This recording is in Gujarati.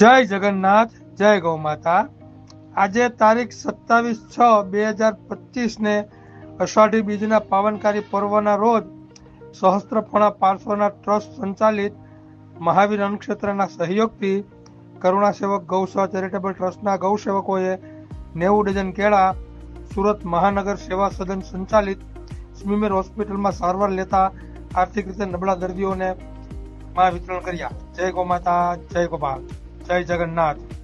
જય જગન્નાથ, જય ગૌ માતા આજે તારીખ સત્તાવીસ છ બે હજાર પચીસને અષાઢી બીજના પાવનકારી પર્વના રોજ સહસ્ત્રફણા પાર્શ્વના ટ્રસ્ટ સંચાલિત મહાવીર અન્નક્ષેત્રના સહયોગથી કરુણા સેવક ગૌસેવા ચેરિટેબલ ટ્રસ્ટના ગૌસેવકોએ નેવું ડઝન કેળા સુરત મહાનગર સેવા સદન સંચાલિત સ્મીમેર હોસ્પિટલમાં સારવાર લેતા આર્થિક રીતે નબળા દર્દીઓને માં વિતરણ કર્યા. જય ગૌ માતા જય ગોપાલ. જય જગન્નાથ